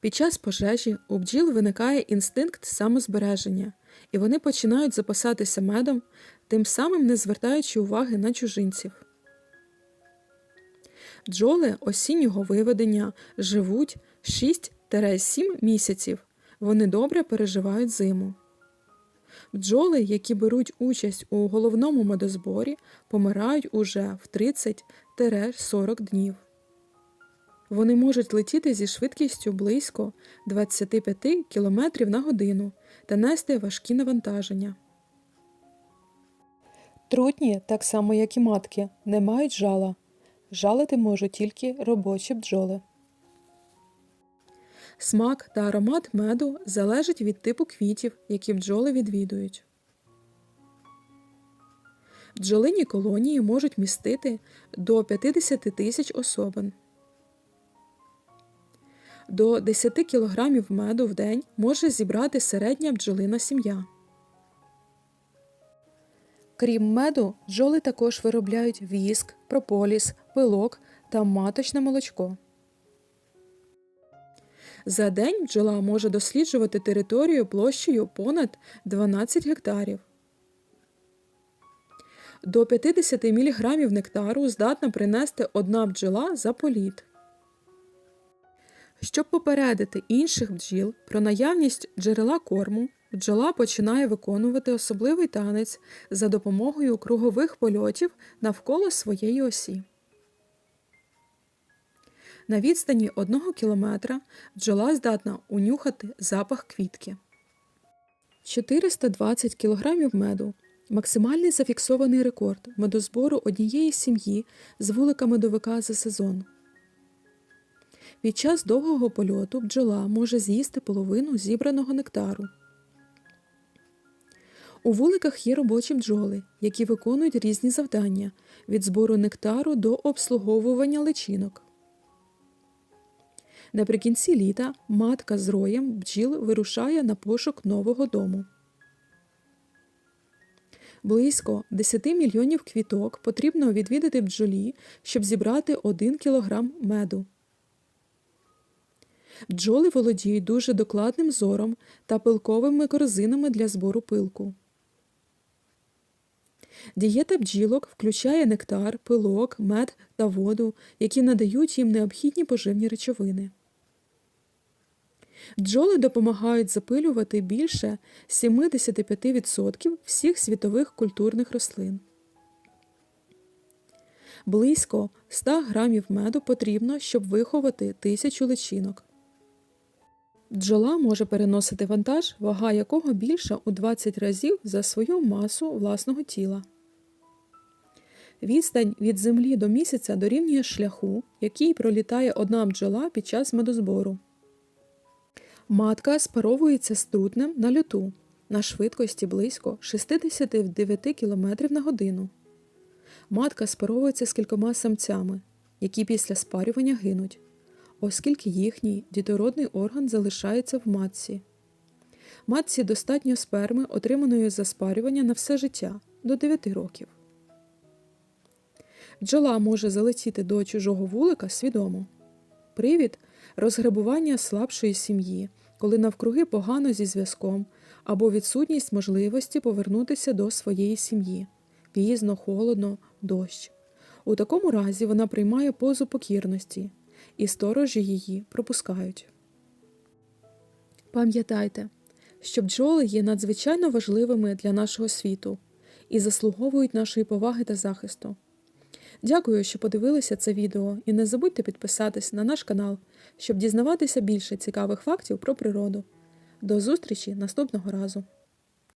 Під час пожежі у бджіл виникає інстинкт самозбереження, і вони починають запасатися медом, тим самим не звертаючи уваги на чужинців. Бджоли осіннього виведення живуть 6-7 місяців. Вони добре переживають зиму. Бджоли, які беруть участь у головному медозборі, помирають уже в 30-40 днів. Вони можуть летіти зі швидкістю близько 25 км на годину та нести важкі навантаження. Трутні, так само як і матки, не мають жала. Жалити можуть тільки робочі бджоли. Смак та аромат меду залежить від типу квітів, які бджоли відвідують. Бджолині колонії можуть містити до 50 тисяч особин. До 10 кг меду в день може зібрати середня бджолина сім'я. Крім меду, бджоли також виробляють віск, прополіс, пилок та маточне молочко. За день бджола може досліджувати територію площею понад 12 гектарів. До 50 мг нектару здатна принести одна бджола за політ. Щоб попередити інших бджіл про наявність джерела корму, бджола починає виконувати особливий танець за допомогою кругових польотів навколо своєї осі. На відстані 1 кілометра бджола здатна унюхати запах квітки. 420 кг меду максимальний зафіксований рекорд медозбору однієї сім'ї з вулика медовика за сезон. Під час довгого польоту бджола може з'їсти половину зібраного нектару. У вуликах є робочі бджоли, які виконують різні завдання від збору нектару до обслуговування личинок. Наприкінці літа матка з роєм бджіл вирушає на пошук нового дому. Близько 10 мільйонів квіток потрібно відвідати бджолі, щоб зібрати 1 кілограм меду. Бджоли володіють дуже докладним зором та пилковими корзинами для збору пилку. Дієта бджілок включає нектар, пилок, мед та воду, які надають їм необхідні поживні речовини. Бджоли допомагають запилювати більше 75% всіх світових культурних рослин. Близько 100 грамів меду потрібно, щоб виховати тисячу личинок. Бджола може переносити вантаж, вага якого більша у 20 разів за свою масу власного тіла. Відстань від землі до місяця дорівнює шляху, який пролітає одна бджола під час медозбору. Матка спаровується з трутнем на льоту на швидкості близько 69 км на годину. Матка спаровується з кількома самцями, які після спарювання гинуть, оскільки їхній дітородний орган залишається в матці. Матці достатньо сперми, отриманої за спарювання на все життя до 9 років. Бджола може залетіти до чужого вулика свідомо. Привід розграбування слабшої сім'ї, коли навкруги погано зі зв'язком, або відсутність можливості повернутися до своєї сім'ї пізно, холодно, дощ. У такому разі вона приймає позу покірності, і сторожі її пропускають. Пам'ятайте, що бджоли є надзвичайно важливими для нашого світу і заслуговують нашої поваги та захисту. Дякую, що подивилися це відео, і не забудьте підписатись на наш канал, щоб дізнаватися більше цікавих фактів про природу. До зустрічі наступного разу!